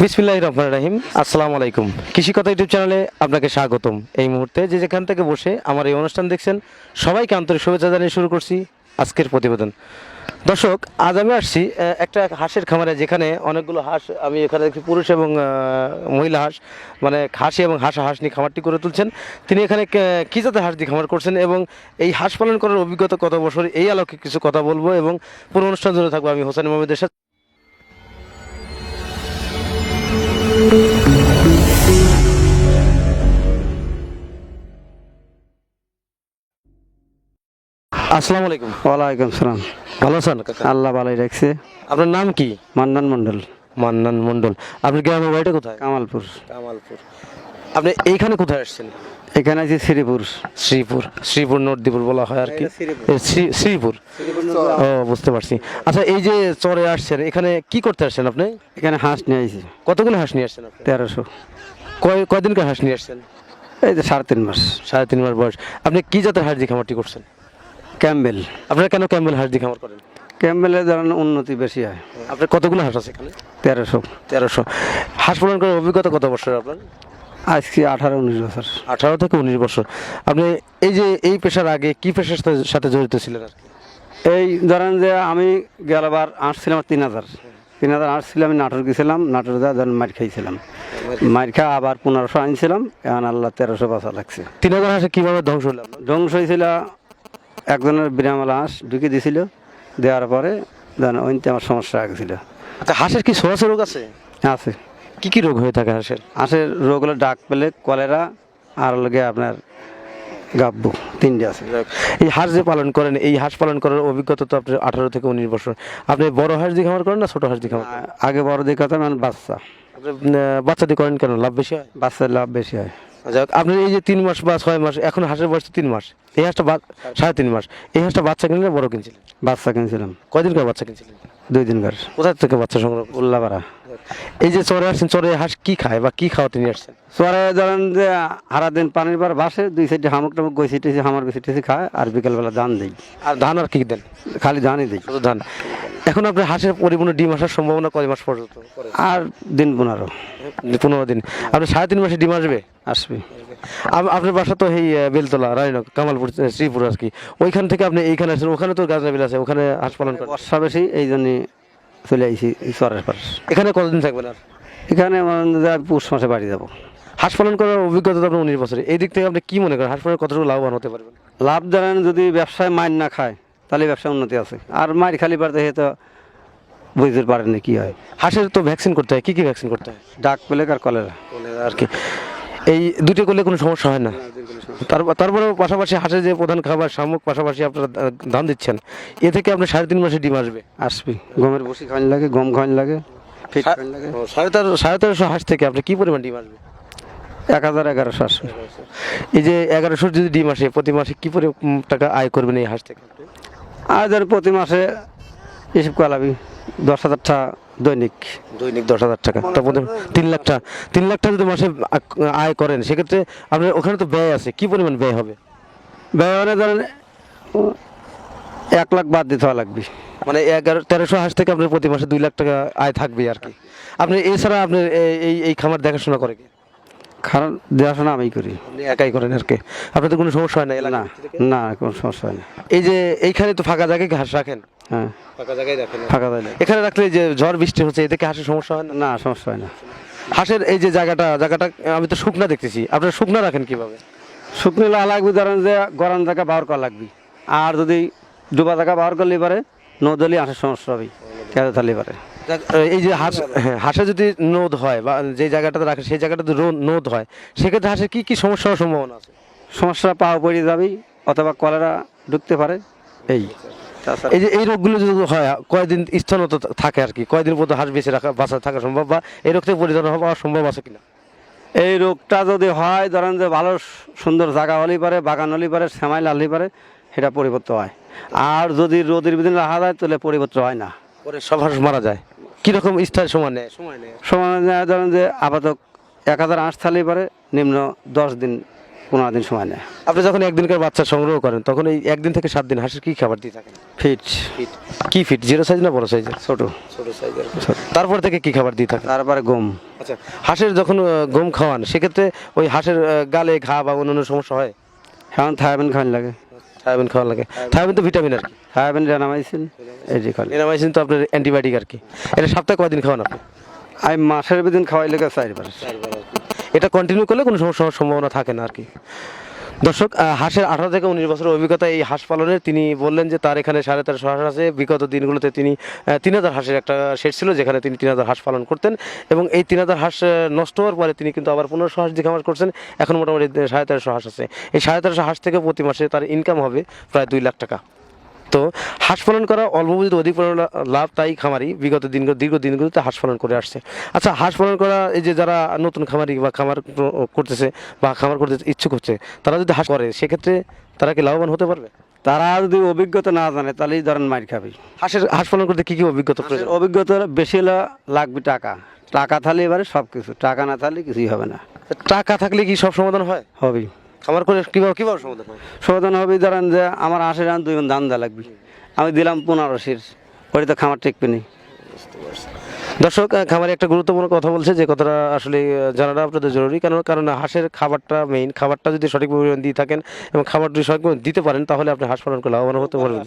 বিসমিল্লাহ রহমান রাহিম। আসসালামু আলাইকুম। কৃষি কথা ইউটিউব চ্যানেলে আপনাকে স্বাগতম। এই মুহূর্তে যে যেখান থেকে বসে আমার এই অনুষ্ঠান দেখছেন, সবাইকে আন্তরিক শুভেচ্ছা জানিয়ে শুরু করছি আজকের প্রতিবেদন। দর্শক, আজ আমি আসছি একটা হাঁসের খামারে যেখানে অনেকগুলো হাঁস, আমি এখানে দেখছি পুরুষ এবং মহিলা হাঁস মানে খাসি এবং হাঁসা হাঁস নিয়ে খামারটি করে তুলছেন। তিনি এখানে কে- জাতের হাঁস দিয়ে খামার করছেন এবং এই হাঁস পালন করার অভিজ্ঞতা কত বছর, এই আলোকে কিছু কথা বলব এবং পুরো অনুষ্ঠান জুড়ে থাকব আমি হোসেন মোহাম্মদের সাথে। আসসালামু আলাইকুম। ওয়ালাইকুম সালাম। ভালো আছেন? আল্লাহ ভালোই রাখছে। আপনার নাম কি? মান্নান মন্ডল মান্নান মন্ডল আপনার গ্রামের বাড়িটা কোথায়? কামালপুর। কামালপুর। আপনি এইখানে কোথায় আসছেন? এখানে আছে শ্রীপুর। শ্রীপুর শ্রীপুর নদীপুর বলা হয় আর কি। শ্রী- শ্রীপুর? ও বুঝতে পারছি। আচ্ছা এই যে চরে আসছেন এখানে কি করতে আসছেন আপনি? এখানে হাঁস নিয়ে আইছি। কতগুলো হাঁস নিয়ে আসছেন তেরোশো। কয় কয়দিনকার হাঁস নিয়ে আসছেন? এই যে সাড়ে তিন মাস। সাড়ে তিন মাস বয়স। আপনি কি জাতের হাঁস দিয়ে খামারটি করছেন? ক্যাম্বেল। আপনারা কেন ক্যাম্বেল হাঁস দিয়ে খামার করেন? ক্যাম্বেলের ধরেন উন্নতি বেশি হয়। আপনার কতগুলো হাঁস আছে এখানে? তেরোশো। তেরোশো। হাঁস পালন করার অভিজ্ঞতা কত বছর আপনার? আজকে আঠারো উনিশ বছর। আঠারো থেকে উনিশ বছর। আপনি এই যে এই পেশার আগে কি পেশার সাথে- জড়িত ছিলেন আর কি? এই ধরেন যে আমি গেলবার আসছিলাম তিন হাজার। তিন হাজার আসছিলাম আমি নাটোর গেছিলাম নাটোর যা ধরেন মার খাইছিলাম। মার খা আবার পনেরোশো আনছিলাম এখন আল্লাহ তেরোশো বাঁচা লাগছে। তিন হাজার হাঁসে কীভাবে ধ্বংস হলো? ধ্বংস হয়েছিল একজনের বিরামালা হাঁস ঢুকে দিছিল দেওয়ার পরে দেন ওইতে আমার সমস্যা আগেছিল আচ্ছা হাঁসের কি সোয়াশে রোগ আছে? আছে। কি কি রোগ হয়ে থাকে হাঁসের? হাঁসের রোগ হলো ডাক পেলে কলেরা আর লগে আপনার গাব্বু তিনটে আছে। এই হাঁস যে পালন করেন এই হাঁস পালন করার অভিজ্ঞতা তো আপনার আঠারো থেকে উনিশ বছর। আপনি বড় হাঁস দিয়ে খামার করেন না ছোটো হাঁস দিয়ে খামার আগে বড় দিকে কথা মানে বাচ্চা। বাচ্চা দিয়ে করেন কেন? লাভ বেশি হয়? বাচ্চার লাভ বেশি হয়। যাক আপনার এই যে তিন মাস বা ছয় মাস এখন হাঁসের বয়স তো তিন মাস। এই হাঁসটা সাড়ে তিন মাস। এই হাঁসটা বাচ্চা কিনলে বড় কিনছিলেন? বাচ্চা কিনছিলাম। কয়দিন করে বাচ্চা কিনছিলেন? দুই দিনকার কোথায় থেকে বাচ্চা সংগ্রহ? উল্লাপাড়া। এই যে চরে আসছেন চরে হাঁস কি খায় বা কি খাওয়াতে নিয়ে আসছেন? সোয়ারে ধরেন যে হারা দিন পানির পর বাসে দুই সাইডে হামুক টামুক গই সিটেছি হামার বেশি টেসি খায় আর বিকেলবেলা ধান দিই। আর ধান আর কি দেন? খালি ধানই দিই। শুধু ধান। এখন আপনার হাঁসের পরিপূর্ণ ডিম আসার সম্ভাবনা কয় মাস পর্যন্ত? আর দিন পনেরো। পনেরো দিন। আপনি সাড়ে তিন মাসে ডিম আসবে? আসবে। আপনার বাসা তো এই বেলতলা রায়নক কামালপুর শ্রীপুর আর কি। ওইখান থেকে আপনি এইখানে আসছেন ওখানে তো গাজনাবিল আছে ওখানে হাঁস পালন করেন? বর্ষা বেশি এই জন্য চলে আইছি চরের পাশ। এখানে কতদিন থাকবেন আর? এখানে পৌষ মাসে বাড়ি যাব। হাঁস পালন করার অভিজ্ঞতা তো আপনার উনিশ বছরে এই দিক থেকে আপনি কী মনে করেন? হাঁস পালন কতটুকু লাভবান হতে পারবেন? লাভ ধরেন যদি ব্যবসায় মাইন না খায় তাহলে ব্যবসায় উন্নতি আছে। আর মার খালি পারতে তো বুঝতে পারেনি কি হয়। হাঁসের তো ভ্যাকসিন করতে হয় কি কি ভ্যাকসিন করতে হয়? ডাক পেলে আর কলেরা আর কি। এই দুটো করলে কোনো সমস্যা হয় না? তারপর পাশাপাশি হাঁসের যে প্রধান খাবার শামুক পাশাপাশি আপনারা ধান দিচ্ছেন এ থেকে আপনি সাড়ে তিন মাসে ডিম আসবে। আসবে। গমের বসি খাওয়ান লাগে গম খাওয়ান লাগে সাড়ে তেরো সাড়ে তেরোশো হাঁস থেকে আপনি কি পরিমাণ ডিম আসবে? এক হাজার এগারোশো আসবে এই যে এগারোশো যদি ডিম আসে প্রতি মাসে কি পরিমাণ টাকা আয় করবেন এই হাঁস থেকে? আর ধর প্রতি মাসে এসব কলাবি দশ হাজার টাকা দৈনিক। দৈনিক দশ হাজার টাকা। তারপর তিন লাখ টাকা তিন লাখ টাকা যদি মাসে আয় করেন সেক্ষেত্রে আপনার ওখানে তো ব্যয় আছে কি পরিমাণ ব্যয় হবে? ব্যবহারে ধরেন ও, এক লাখ বাদ দিতে হওয়া লাগবে। মানে এগারো তেরোশো হাঁস থেকে আপনার প্রতি মাসে দুই লাখ টাকা আয় থাকবে আর কি। আপনি এছাড়া আপনার এই- এই এই খামার দেখাশোনা করে কি? কারণ দেখাশোনা আমি করি। একাই করেন আর কি। আপনার তো কোনো সমস্যা হয় না না এলাকা না কোনো সমস্যা হয় না। এই যে এইখানে তো ফাঁকা জায়গায় হাঁস রাখেন? হ্যাঁ। ফাঁকা জায়গায় রাখেন ফাঁকা দেয় এখানে রাখলে যে ঝড় বৃষ্টি হচ্ছে এতে কি হাঁসের সমস্যা হয় না? না সমস্যা হয় না। হাঁসের এই যে জায়গাটা জায়গাটা আমি তো শুকনা দেখতেছি। আপনারা শুকনা রাখেন কীভাবে? শুকনো লাগবে ধরেন যে গরম জায়গা ব্যবহার করা লাগবে। আর যদি ডুবা জায়গা ব্যবহার করলে পারে নদলি হাঁসের সমস্যা হবে কেন থাকলে পারে এই যে হাঁস হ্যাঁ, হাঁসে যদি নোদ হয় বা যে জায়গাটাতে রাখে সেই জায়গাটাতে নোদ হয় সেক্ষেত্রে হাঁসের কি কি সমস্যা হওয়ার সম্ভাবনা আছে? সমস্যা পাওয়া পড়ে যাবে অথবা কলেরা ঢুকতে পারে। এই। এই যে এই রোগগুলো যদি হয় কয়দিন স্থানত থাকে আর কি? কয়দিন পর্যন্ত হাঁস বেঁচে রাখা বাঁচা থাকা সম্ভব বা এই রোগ থেকে পরিচালনা হওয়া সম্ভব আছে কিনা? এই রোগটা যদি হয় ধরেন যে ভালো সুন্দর জায়গা হলেই পারে বাগান হলেই পারে সেমাই লাললেই পারে সেটা পরিবর্তন হয়। আর যদি রোদের বিদিন রাখা যায় তাহলে পরিবর্তন হয় না। পরে সব হাঁস মারা যায়। কীরকম স্থায়ী সময় নেয়? সময় নেয়। সময় নেয় ধরেন যে আপাতত এক হাজার আঁশ থাকলেই পারে নিম্ন দশ দিন পনেরো দিন সময় নেয়। আপনি যখন একদিনকার বাচ্চা সংগ্রহ করেন তখন এই একদিন থেকে সাত দিন হাঁসের কি খাবার দিয়ে থাকেন? ফিট। ফিট। কি ফিট? জিরো সাইজ না বড় সাইজের ছোট। ছোট সাইজের। তারপর থেকে কি খাবার দিয়ে থাকেন? তারপরে গম। আচ্ছা হাঁসের যখন গম খাওয়ান সেক্ষেত্রে ওই হাঁসের গালে ঘা বা অন্যান্য সমস্যা হয়? এখন থায়াবিন খাওয়ান লাগে। থায়াবিন খাওয়া লাগে। থায়াবিন তো ভিটামিন আর কি। থায়াবিন রেনামাইসিন এই যে খালি। এনামাইসিন তো আপনার অ্যান্টিবায়োটিক আর কি। এটা সপ্তাহে কয়দিন খাওয়ান আপনি? আমি মাসের বেদিন খাওয়াই লেগে চারবার। এটা কন্টিনিউ করলে কোনো সমস্যা হওয়ার সম্ভাবনা থাকে না আর কি। দর্শক হাঁসের আঠারো থেকে উনিশ বছরের অভিজ্ঞতা এই হাঁস পালনের। তিনি বললেন যে তার এখানে সাড়ে তেরোশো হাঁস আছে। বিগত দিনগুলোতে তিনি তিন হাজার হাঁসের একটা শেড ছিল, যেখানে তিনি তিন হাজার হাঁস পালন করতেন এবং এই তিন হাজার হাঁস নষ্ট হওয়ার পরে তিনি কিন্তু আবার পনেরোশো হাঁস দিয়ে খামার করছেন। এখন মোটামুটি সাড়ে তেরোশো হাঁস আছে। এই সাড়ে তেরোশো হাঁস থেকে প্রতি মাসে তার ইনকাম হবে প্রায় দুই লাখ টাকা। তো হাঁস পালন করা অল্প পুঁজিতে অধিক লাভ তাই খামারি বিগত দিন দীর্ঘ দিনগুলোতে হাঁস পালন করে আসছে। আচ্ছা হাঁস পালন করা এই যে যারা নতুন খামারি বা খামার করতেছে বা খামার করতে ইচ্ছুক হচ্ছে তারা যদি হাঁস করে সেক্ষেত্রে তারা কি লাভবান হতে পারবে? তারা যদি অভিজ্ঞতা না জানে তাহলেই ধরেন মার খাবে। হাঁসের হাঁস পালন করতে কী কী অভিজ্ঞতা অভিজ্ঞতা বেশি লাগবে টাকা। টাকা থাকলে এবারে সব কিছু টাকা না থাকলে কিছুই হবে না। টাকা থাকলে কি সব সমাধান হয়? হবেই। খামার করে কীভাবে কীভাবে সমাধান হবে? সমাধান হবে ধরেন যে আমার আশি রান দুই দান ধান দেওয়া লাগবে। আমি দিলাম পনেরোশির ওটা তো খামার টেকবে নি। দর্শক খামারে একটা গুরুত্বপূর্ণ কথা বলছে যে কথাটা আসলে জানাটা আপনাদের জরুরি। কারণ কারণ হাঁসের খাবারটা মেইন খাবারটা যদি সঠিক পরিমাণ দিয়ে থাকেন এবং খাবার যদি সঠিক দিতে পারেন, তাহলে আপনি হাঁস পালন করে লাভবান হতে পারবেন।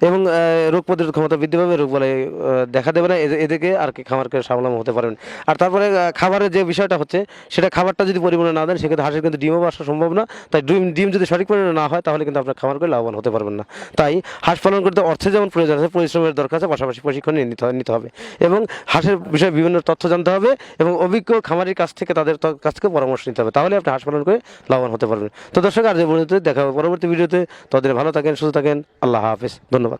এবং রোগ প্রতিরোধ ক্ষমতা বৃদ্ধি পাবে, রোগ বলে দেখা দেবে না এদে- এদিকে আর কি খামারকে স্বাবলম্বী হতে পারবেন। আর তারপরে খাবারের যে বিষয়টা হচ্ছে, সেটা খাবারটা যদি পরিমাণে না দেন, সেক্ষেত্রে হাঁসের কিন্তু ডিমও আসা সম্ভব না। তাই ডিম ডিম যদি সঠিক পরিমাণে না হয়, তাহলে কিন্তু আপনার খামার করে লাভবান হতে পারবেন না। তাই হাঁস পালন করতে অর্থের যেমন প্রয়োজন আছে, পরিশ্রমের দরকার আছে, পাশাপাশি প্রশিক্ষণ নিতে হবে। এবং হাঁসের বিষয়ে বিভিন্ন তথ্য জানতে হবে এবং অভিজ্ঞ খামারির কাছ থেকে তাদের কাছ থেকে পরামর্শ নিতে হবে। তাহলে আপনি হাঁস পালন করে লাভবান হতে পারবেন। তো দর্শক আর যে বন্ধুতে দেখা হবে পরবর্তী ভিডিওতে। তাদের ভালো থাকেন, সুস্থ থাকেন। আল্লাহ হাফিজ। ধন্যবাদ।